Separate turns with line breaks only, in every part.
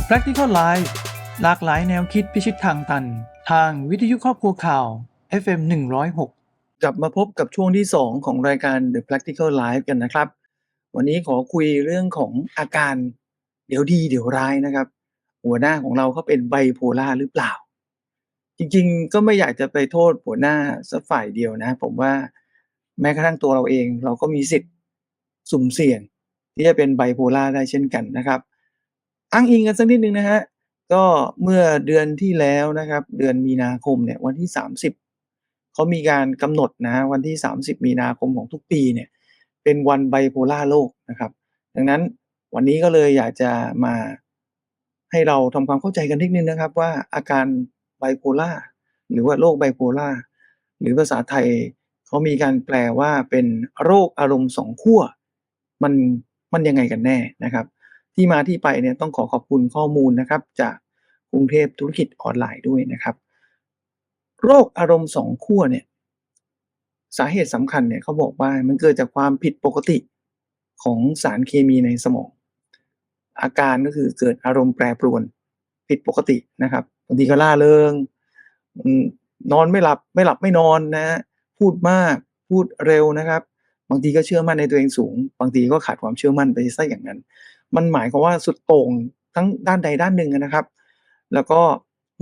The Practical Life หลากหลายแนวคิดพิชิตทางตัน ทางวิทยุครอบครัวข่าว FM 106 กลับมาพบกับช่วงที่ 2 ของรายการ The Practical Life กันนะครับ วันนี้ขอคุยเรื่องของอาการเดี๋ยวดีเดี๋ยวร้ายนะครับ หัวหน้าของเราเขาเป็นไบโพล่าหรือเปล่า จริงๆ ก็ไม่อยากจะไปโทษหัวหน้าสักฝ่ายเดียวนะ ผมว่าแม้กระทั่งตัวเราเองเราก็มีสิทธิ์สุ่มเสี่ยงที่จะเป็นไบโพล่าได้เช่นกันนะครับ อ้างอิงกันสักนิดนึงนะฮะ ก็เมื่อเดือนที่แล้วนะครับ เดือนมีนาคมเนี่ยวันที่ 30 เขามีการกำหนดนะวันที่ 30 มีนาคมของทุกปีเนี่ยเป็นวันไบโพล่าโลกนะครับ ดังนั้นวันนี้ก็เลยอยากจะมาให้เราทำความเข้าใจกันนิดนึงนะครับ ว่าอาการไบโพล่าหรือว่าโรคไบโพล่าหรือภาษาไทยเขามีการแปลว่าเป็นโรคอารมณ์สองขั้วมันมันยังไงกันแน่นะครับ ที่มาที่ไปเนี่ยต้องขอขอบคุณข้อมูลนะครับ จากกรุงเทพธุรกิจออนไลน์ด้วยนะครับ โรคอารมณ์สองขั้วเนี่ยสาเหตุสำคัญเนี่ยเขาบอกว่ามันเกิดจากความผิดปกติของสารเคมีในสมอง อาการก็คือเกิดอารมณ์แปรปรวนผิดปกตินะครับบางทีก็ล่าเริงนอนไม่หลับไม่หลับไม่นอนนะ พูดมากพูดเร็วนะครับ บางทีก็เชื่อมั่นในตัวเองสูง บางทีก็ขาดความเชื่อมั่นไปซะอย่างนั้น มันหมายความว่าสุดโต่งทั้งด้านใดด้านหนึ่งนะครับ แล้วก็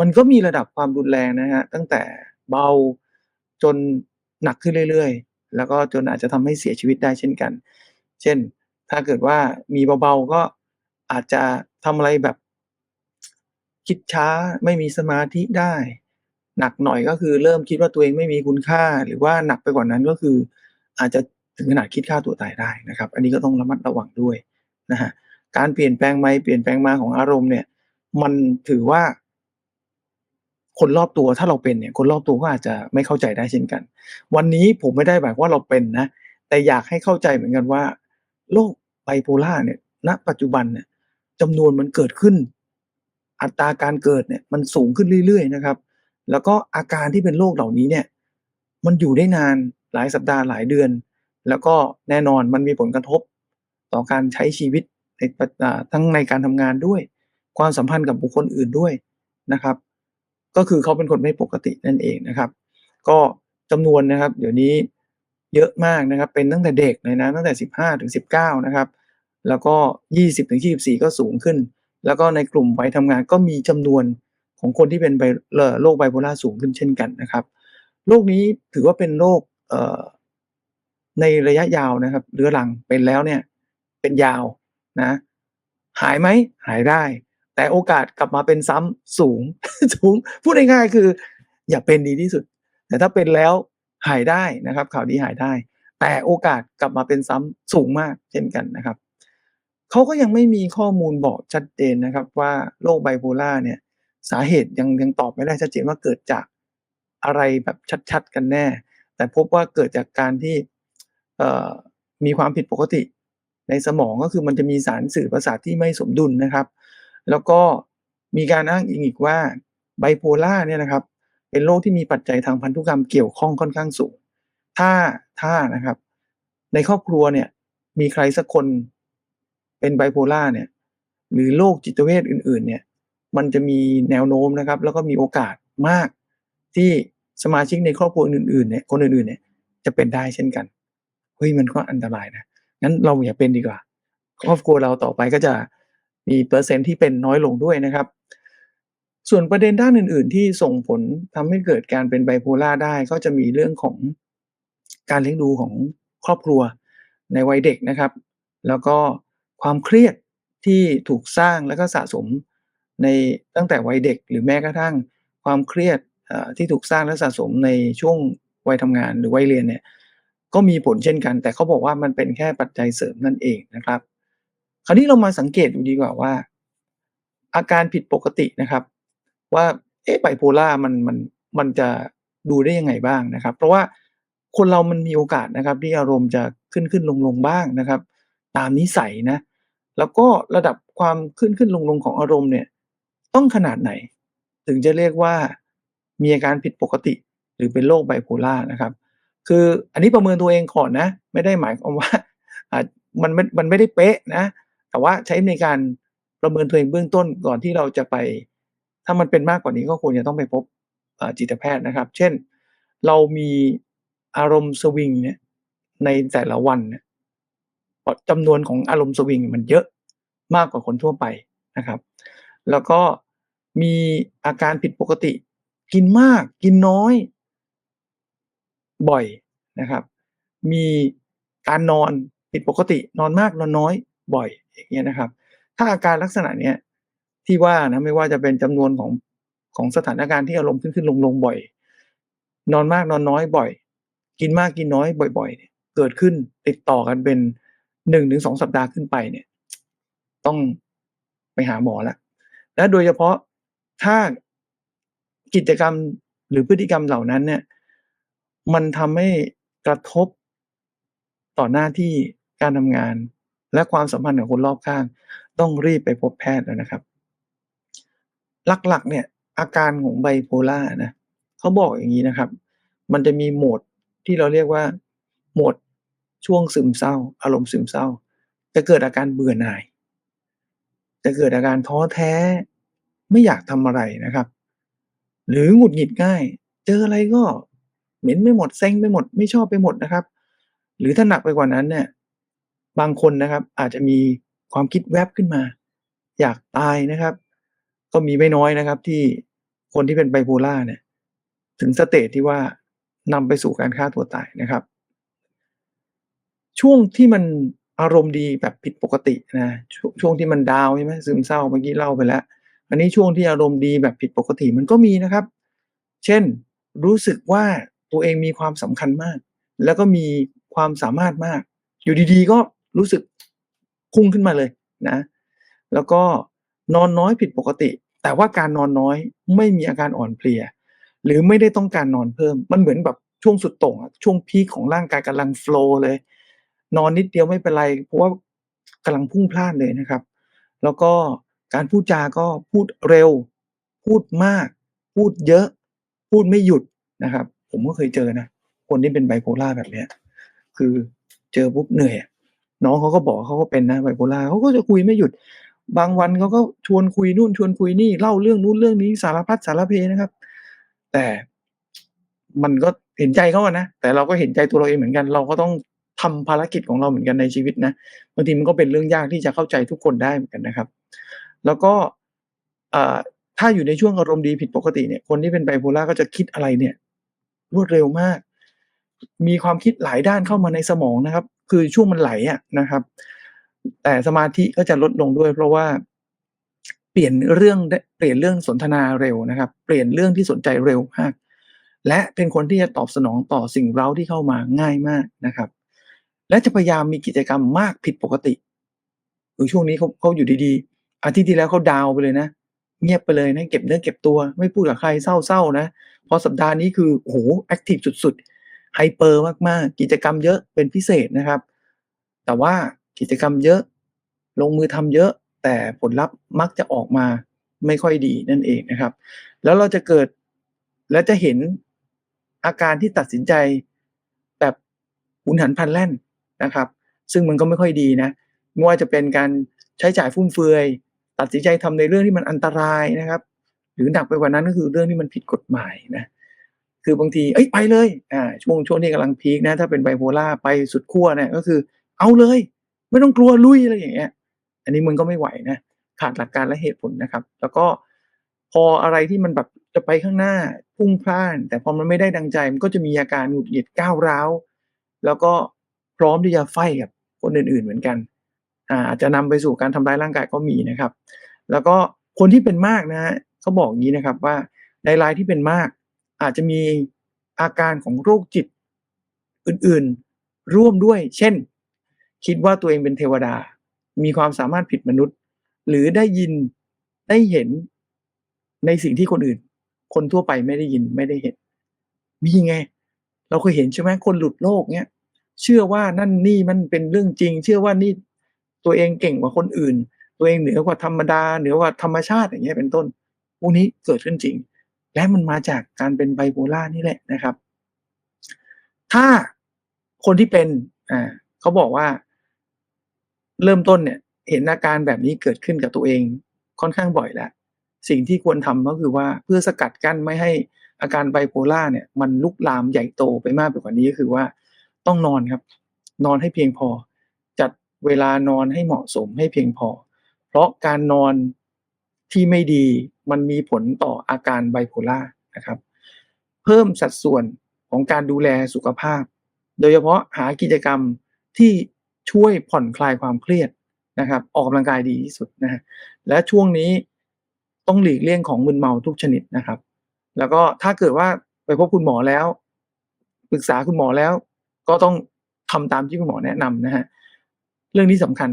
มันก็มีระดับความรุนแรงนะฮะตั้งแต่เบาจนหนักขึ้นเรื่อยๆ แล้วก็จนอาจจะทำให้เสียชีวิตได้เช่นกัน เช่น ถ้าเกิดว่ามีเบาๆก็อาจจะทำอะไรแบบคิดช้าไม่มีสมาธิได้ หนักหน่อยก็คือเริ่มคิดว่าตัวเองไม่มีคุณค่า หรือว่าหนักไปกว่านั้นก็คือ อาจจะถึงขนาดคิดฆ่าตัวตายได้นะครับ อันนี้ก็ต้องระมัดระวังด้วยนะฮะ การเปลี่ยนแปลงไปเปลี่ยนแปลงมาของอารมณ์เนี่ย มันถือว่า คนรอบตัวถ้าเราเป็นเนี่ย คนรอบตัวก็อาจจะไม่เข้าใจได้เช่นกัน วันนี้ผมไม่ได้หมายว่าเราเป็นนะ แต่อยากให้เข้าใจเหมือนกันว่า โรคไบโพล่าเนี่ยณปัจจุบันเนี่ยจำนวนมันเกิดขึ้น อัตราการเกิดเนี่ย มันสูงขึ้นเรื่อยๆนะครับ แล้วก็อาการที่เป็นโรคเหล่านี้เนี่ย มันอยู่ได้นานหลายสัปดาห์หลายเดือน แล้วก็แน่นอนมันมีผลกระทบต่อการใช้ชีวิต ในต่าทั้งในการทำงานด้วย ความสัมพันธ์กับบุคคลอื่นด้วยนะครับ ก็คือเขาเป็นคนไม่ปกตินั่นเองนะครับ ก็จำนวนนะครับ เดี๋ยวนี้เยอะมากนะครับ เป็นตั้งแต่เด็กเลยนะตั้งแต่ 15 ถึง 19 นะครับ แล้วก็ 20 ถึง 24 ก็สูงขึ้น แล้วก็ในกลุ่มวัยทำงานก็มีจำนวนของคนที่เป็นไบโรคไบโพล่าสูงขึ้นเช่นกันนะครับโรคนี้ถือว่าเป็นโรคในระยะยาวนะครับเรื้อรังเป็นแล้วเนี่ยเป็นยาว นะหายไหมหายได้ แต่โอกาสกลับมาเป็นซ้ำสูงสูง พูดง่ายๆคือ อย่าเป็นดีที่สุด แต่ถ้าเป็นแล้วหายได้นะครับ ข่าวดีหายได้ แต่โอกาสกลับมาเป็นซ้ำสูงมากเช่นกันนะครับเขาก็ยังไม่มีข้อมูลบอกชัดเจนนะครับว่าโรคไบโพล่าเนี่ยสาเหตุยังยังตอบไม่ได้ชัดเจนว่าเกิดจากอะไรแบบชัดๆกันแน่ แต่พบว่าเกิดจากการที่มีความผิดปกติ ในสมองก็คือมันจะมีสารสื่อประสาทที่ไม่สมดุลนะครับ แล้วก็มีการอ้างอิงอีกว่าไบโพล่าเนี่ยนะครับ เป็นโรคที่มีปัจจัยทางพันธุกรรมเกี่ยวข้องค่อนข้างสูง ถ้าถ้านะครับ ในครอบครัวเนี่ยมีใครสักคนเป็นไบโพล่าเนี่ย หรือโรคจิตเวชอื่น ๆ เนี่ย มันจะมีแนวโน้มนะครับ แล้วก็มีโอกาสมากที่สมาชิกในครอบครัวอื่นๆเนี่ยคนอื่นๆเนี่ยจะเป็นได้เช่นกันเฮ้ยมันก็อันตรายนะ งั้นเราอย่าเป็นดีกว่า ครอบครัวเราต่อไปก็จะมีเปอร์เซ็นต์ที่เป็นน้อยลงด้วยนะครับ ส่วนประเด็นด้านอื่น ๆ ที่ส่งผลทำให้เกิดการเป็นไบโพล่าได้ก็จะมีเรื่องของการเลี้ยงดูของครอบครัวในวัยเด็กนะครับ แล้วก็ความเครียดที่ถูกสร้างแล้วก็สะสมในตั้งแต่วัยเด็ก หรือแม้กระทั่งความเครียดที่ถูกสร้างและสะสมในช่วงวัยทำงานหรือวัยเรียนเนี่ย ก็มีผลเช่นกัน แต่เขาบอกว่ามันเป็นแค่ปัจจัยเสริมนั่นเองนะครับ คราวนี้เรามาสังเกตดูดีกว่าว่า อาการผิดปกตินะครับ ว่าเอ๊ะไบโพล่ามันมันมันจะดูได้ยังไงบ้างนะครับ เพราะว่าคนเรามันมีโอกาสนะครับที่อารมณ์จะขึ้นขึ้นลงลงบ้างนะครับ ตามนิสัยนะ แล้วก็ระดับความขึ้นขึ้นลงลงของอารมณ์เนี่ย ต้องขนาดไหน ถึงจะเรียกว่ามีอาการผิดปกติ หรือเป็นโรคไบโพล่านะครับ คืออันนี้ประเมินตัวเองก่อนนะ ไม่ได้หมายความว่ามันไม่มันไม่ได้เป๊ะนะ แต่ว่าใช้ในการประเมินตัวเองเบื้องต้นก่อนที่เราจะไป ถ้ามันเป็นมากกว่านี้ก็ควรจะต้องไปพบจิตแพทย์นะครับ เช่น เรามีอารมณ์สวิงเนี่ยในแต่ละวันเนี่ยจำนวนของอารมณ์สวิงมันเยอะมากกว่าคนทั่วไปนะครับ แล้วก็มีอาการผิดปกติ กินมากกินน้อย บ่อยนะครับ มีการนอนผิดปกตินอนมากนอนน้อยบ่อยอย่างเงี้ยนะครับ ถ้าอาการลักษณะเนี้ยที่ว่านะไม่ว่าจะเป็นจำนวนของของสถานการณ์ที่อารมณ์ขึ้นๆลงๆบ่อย นอนมากนอนน้อยบ่อย กินมากกินน้อยบ่อย ๆเเกิดขึ้นติดต่อกันเป็น1-2สัปดาห์ขึ้นไปเนี่ย ต้องไปหาหมอแล้วและโดยเฉพาะถ้ากิจกรรมหรือพฤติกรรมเหล่านั้นเนี่ย มันทำให้กระทบต่อหน้าที่การทำงาน และความสัมพันธ์กับคนรอบข้าง ต้องรีบไปพบแพทย์แล้วนะครับ หลักๆ เนี่ยอาการของ Bipolar นะเขาบอกอย่างงี้นะครับ มันจะมีโหมดที่เราเรียกว่าโหมดช่วงซึมเศร้า อารมณ์ซึมเศร้า จะเกิดอาการเบื่อหน่าย จะเกิดอาการท้อแท้ไม่อยากทำอะไรนะครับ หรือหงุดหงิดง่าย เจออะไรก็ เหม็นไปหมดเซ็งไปหมดไม่ชอบไปหมดนะครับ หรือถ้าหนักไปกว่านั้นเนี่ยบางคนนะครับอาจจะมีความคิดแวบขึ้นมา อยากตายนะครับ ก็มีไม่น้อยนะครับที่คนที่เป็น Bipolar เนี่ยถึงสเตจที่ว่านำไปสู่การฆ่าตัวตายนะครับ ช่วงที่มันอารมณ์ดีแบบผิดปกตินะช่วงช่วงที่มันดาวใช่ไหมซึมเศร้าเมื่อกี้เล่าไปแล้ว อันนี้ช่วงที่อารมณ์ดีแบบผิดปกติมันก็มีนะครับ เช่นรู้สึกว่า ตัวเองมีความสำคัญมาก แล้วก็มีความสามารถมาก อยู่ดีๆ ก็รู้สึกพุ่งขึ้นมาเลยนะ แล้วก็นอนน้อยผิดปกติ แต่ว่าการนอนน้อยไม่มีอาการอ่อนเพลีย หรือไม่ได้ต้องการนอนเพิ่ม มันเหมือนแบบช่วงสุดโต่งช่วงพีกของร่างกายกำลังโฟล์เลย นอนนิดเดียวไม่เป็นไร เพราะว่ากำลังพุ่งพล่านเลยนะครับ แล้วก็การพูดจาก็พูดเร็ว พูดมาก พูดเยอะ พูดไม่หยุดนะครับ ผมก็เคยเจอนะคนที่เป็น Bipolar แบบเนี้ย คือเจอปุ๊บเหนื่อยน้องเขาก็บอกเขาก็เป็นนะ Bipolar เขาก็จะคุยไม่หยุด บางวันเขาก็ชวนคุยนู่นชวนคุยนี่เล่าเรื่องนู้นเรื่องนี้สารพัดสารเพนะครับ แต่มันก็เห็นใจเขาอะนะแต่เราก็เห็นใจตัวเราเองเหมือนกัน เราก็ต้องทำภารกิจของเราเหมือนกันในชีวิตนะบางทีมันก็เป็นเรื่องยากที่จะเข้าใจทุกคนได้เหมือนกันนะครับ แล้วก็ถ้าอยู่ในช่วงอารมณ์ดีผิดปกติเนี่ยคนที่เป็น Bipolar ก็จะคิดอะไรเนี่ย รวดเร็วมาก มีความคิดหลายด้านเข้ามาในสมองนะครับ คือช่วงมันไหลอะนะครับ แต่สมาธิก็จะลดลงด้วย เพราะว่าเปลี่ยนเรื่องเปลี่ยนเรื่องสนทนาเร็วนะครับ เปลี่ยนเรื่องที่สนใจเร็วมาก และเป็นคนที่จะตอบสนองต่อสิ่งเร้าที่เข้ามาง่ายมากนะครับ และจะพยายามมีกิจกรรมมากผิดปกติคือช่วงนี้เขาเขาอยู่ดีๆอาทิตย์ที่แล้วเขาดาวไปเลยนะเงียบไปเลยนะเก็บเนื้อเก็บตัว ไม่พูดกับใครเศร้าๆนะ พอสัปดาห์นี้คือโอ้โฮแอ็กทิฟสุดๆ hyper มากๆ กิจกรรมเยอะเป็นพิเศษนะครับ แต่ว่ากิจกรรมเยอะลงมือทำเยอะ แต่ผลลัพธ์มักจะออกมาไม่ค่อยดีนั่นเองนะครับ แล้วเราจะเกิดและจะเห็นอาการที่ตัดสินใจแบบหุนหันพันแล่นนะครับ ซึ่งมันก็ไม่ค่อยดีนะไม่ว่าจะเป็นการใช้จ่ายฟุ่มเฟือย ตัดสินใจทำในเรื่องที่มันอันตรายนะครับ หรือหนักไปกว่านั้นก็คือเรื่องที่มันผิดกฎหมายนะคือบางทีเฮ้ยไปเลยอ่าช่วงช่วงที่กำลังพีกนะ ถ้าเป็น Bipolar ไปสุดขั้วเนี่ยก็คือ เอาเลย ไม่ต้องกลัวลุยอะไรอย่างเงี้ย อันนี้มันก็ไม่ไหวนะขาดหลักการและเหตุผลนะครับ แล้วก็พออะไรที่มันแบบจะไปข้างหน้าพุ่งพล่าน แต่พอมันไม่ได้ดังใจมันก็จะมีอาการหงุดหงิดก้าวร้าว แล้วก็พร้อมที่จะไฟกับคนอื่นๆเหมือนกันอ่าอาจจะนำไปสู่การทำร้ายร่างกายก็มีนะครับ แล้วก็คนที่เป็นมากนะครับ เขาบอกอย่างงี้นะครับว่าในรายที่เป็นมาก อาจจะมีอาการของโรคจิตอื่นๆร่วมด้วย เช่น คิดว่าตัวเองเป็นเทวดา มีความสามารถผิดมนุษย์ หรือได้ยินได้เห็นในสิ่งที่คนอื่น คนทั่วไปไม่ได้ยินไม่ได้เห็น มีไง เราเคยเห็นใช่ไหมคนหลุดโลกเงี้ยเชื่อว่านั่นนี่มันเป็นเรื่องจริง เชื่อว่านี่ตัวเองเก่งกว่าคนอื่น ตัวเองเหนือกว่าธรรมดาเหนือกว่าธรรมชาติอย่างเงี้ยเป็นต้น พวกนี้เกิดขึ้นจริง และมันมาจากการเป็น Bipolar นี่แหละนะครับ ถ้าคนที่เป็นอ่าเขาบอกว่า เริ่มต้นเนี่ยเห็นอาการแบบนี้เกิดขึ้นกับตัวเองค่อนข้างบ่อยแล้ว สิ่งที่ควรทำก็คือว่าเพื่อสกัดกั้นไม่ให้อาการไบโพล่าเนี่ยมันลุกลามใหญ่โตไปมากไปกว่านี้ก็คือว่าต้องนอนครับ นอนให้เพียงพอ จัดเวลานอนให้เหมาะสมให้เพียงพอ เพราะการนอนที่ไม่ดี มันมีผลต่ออาการไบโพล่านะครับ เพิ่มสัดส่วนของการดูแลสุขภาพ โดยเฉพาะหากิจกรรมที่ช่วยผ่อนคลายความเครียดนะครับ ออกกำลังกายดีที่สุดนะฮะและช่วงนี้ต้องหลีกเลี่ยงของมึนเมาทุกชนิดนะครับ แล้วก็ถ้าเกิดว่าไปพบคุณหมอแล้วปรึกษาคุณหมอแล้ว ก็ต้องทำตามที่คุณหมอแนะนำนะฮะเรื่องนี้สำคัญ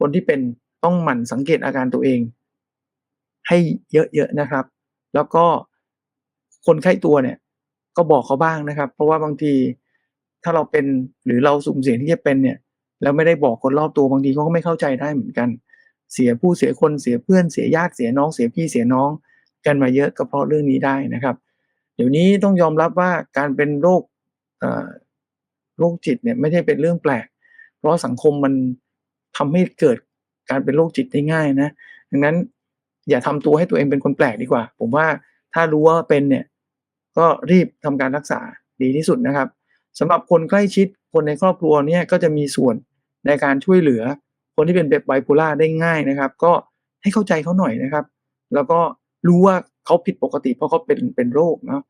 คนที่เป็นต้องหมั่นสังเกตอาการตัวเอง ให้เยอะๆนะครับ แล้วก็คนไข้ตัวเนี่ย ก็บอกเขาบ้างนะครับ เพราะว่าบางทีถ้าเราเป็นหรือเราสุ่มเสี่ยงที่จะเป็นเนี่ย แล้วไม่ได้บอกคนรอบตัวบางทีเขาก็ไม่เข้าใจได้เหมือนกัน เสียผู้เสียคนเสียเพื่อนเสียญาติเสียน้องเสียพี่เสียน้อง กันมาเยอะก็เพราะเรื่องนี้ได้นะครับ เดี๋ยวนี้ต้องยอมรับว่าการเป็นโรคโรคจิตเนี่ยไม่ใช่เป็นเรื่องแปลก เพราะสังคมมันทำให้เกิดการเป็นโรคจิตได้ง่ายนะดังนั้น อย่าทำตัวให้ตัวเองเป็นคนแปลกดีกว่า ผมว่าถ้ารู้ว่าเป็นเนี่ยก็รีบทำการรักษาดีที่สุดนะครับสำหรับคนใกล้ชิดคนในครอบครัวเนี่ยก็จะมีส่วนในการช่วยเหลือ คนที่เป็นแบบไบโพล่าได้ง่ายนะครับ ก็ให้เข้าใจเขาหน่อยนะครับ แล้วก็รู้ว่าเขาผิดปกติ เพราะเขาเป็นเป็นโรคเนาะ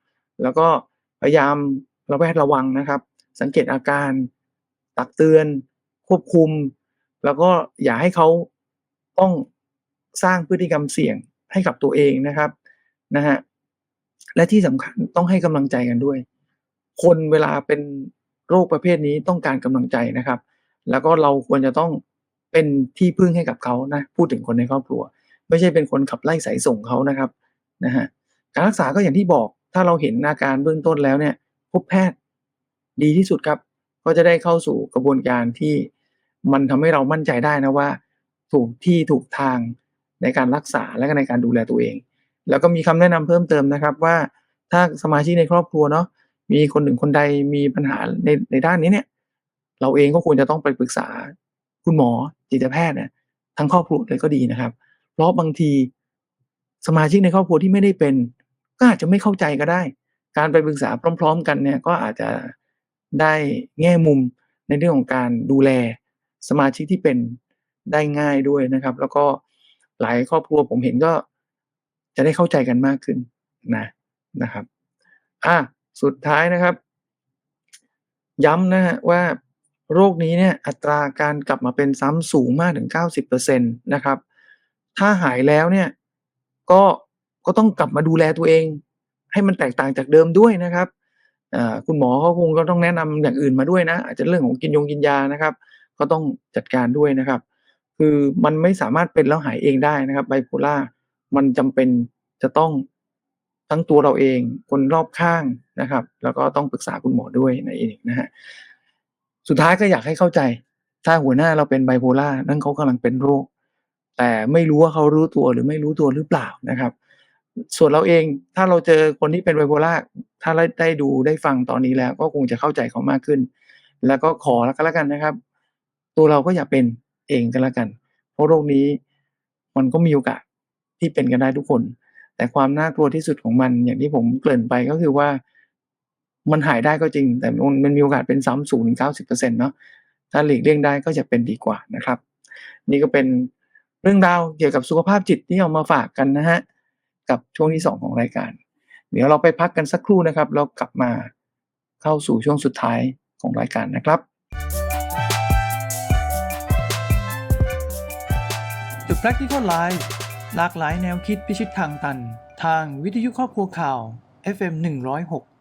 แล้วก็พยายามระแวดระวังนะครับ สังเกตอาการตักเตือนควบคุม แล้วก็อย่าให้เขาต้อง สร้างพฤติกรรมเสี่ยงให้กับตัวเองนะครับนะฮะและที่สำคัญต้องให้กำลังใจกันด้วย คนเวลาเป็นโรคประเภทนี้ต้องการกำลังใจนะครับ แล้วก็เราควรจะต้องเป็นที่พึ่งให้กับเขานะพูดถึงคนในครอบครัว ไม่ใช่เป็นคนขับไล่สายส่งเขานะครับนะฮะการรักษาก็อย่างที่บอกถ้าเราเห็นอาการเบื้องต้นแล้วเนี่ย พบแพทย์ดีที่สุดครับก็จะได้เข้าสู่กระบวนการที่มันทำให้เรามั่นใจได้นะว่า ถูกที่ถูกทาง ในการรักษาและในการดูแลตัวเอง แล้วก็มีคำแนะนำเพิ่มเติมนะครับว่าถ้าสมาชิกในครอบครัวเนาะมีคนหนึ่งคนใดมีปัญหาในในด้านนี้เนี่ย เราเองก็ควรจะต้องไปปรึกษาคุณหมอจิตแพทย์เนี่ยทั้งครอบครัวเลยก็ดีนะครับ เพราะบางทีสมาชิกในครอบครัวที่ไม่ได้เป็น ก็อาจจะไม่เข้าใจก็ได้ การไปปรึกษาพร้อม ๆ กันเนี่ยก็อาจจะได้แง่มุมในเรื่องของการดูแลสมาชิกที่เป็นได้ง่ายด้วยนะครับ แล้วก็ หลายครอบครัวผมเห็นก็จะได้เข้าใจกันมากขึ้นนะนะครับอะสุดท้ายนะครับ ย้ำนะฮะว่าโรคนี้เนี่ยอัตราการกลับมาเป็นซ้ำสูงมากถึง 90%นะครับ ถ้าหายแล้วเนี่ยก็ก็ต้องกลับมาดูแลตัวเอง ให้มันแตกต่างจากเดิมด้วยนะครับคุณหมอเขาคงก็ต้องแนะนำอย่างอื่นมาด้วยนะ อาจจะเรื่องของกินยงกินยานะครับ ก็ต้องจัดการด้วยนะครับ คือมันไม่สามารถเป็นแล้วหายเองได้นะครับไบโพล่ามันจำเป็นจะต้องทั้งตัวเราเองคนรอบข้างนะครับ แล้วก็ต้องปรึกษาคุณหมอด้วยในเองนะฮะสุดท้ายก็อยากให้เข้าใจ ถ้าหัวหน้าเราเป็นไบโพล่านั่นเขากำลังเป็นโรค แต่ไม่รู้ว่าเขารู้ตัวหรือไม่รู้ตัวหรือเปล่านะครับ ส่วนเราเองถ้าเราเจอคนที่เป็นไบโพล่าถ้าได้ดูได้ฟังตอนนี้แล้ว ก็คงจะเข้าใจเขามากขึ้น แล้วก็ขอแล้วก็แล้วกันนะครับ ตัวเราก็อย่าเป็น เองก็แล้วกัน เพราะโรคนี้มันก็มีโอกาสที่เป็นกันได้ทุกคน แต่ความน่ากลัวที่สุดของมันอย่างที่ผมเกริ่นไปก็คือว่ามันหายได้ก็จริง แต่มันมีโอกาสเป็นซ้ำสูงถึงเก้าสิบเปอร์เซ็นต์เนาะถ้าหลีกเลี่ยงได้ก็จะเป็นดีกว่านะครับ นี่ก็เป็นเรื่องราวเกี่ยวกับสุขภาพจิตที่เอามาฝากกันนะฮะกับช่วงที่สองของรายการ เดี๋ยวเราไปพักกันสักครู่นะครับแล้วกลับมาเข้าสู่ช่วงสุดท้ายของรายการนะครับ Practical Life หลากหลายแนวคิดพิชิตทางตัน ทางวิทยุครอบครัวข่าว FM 106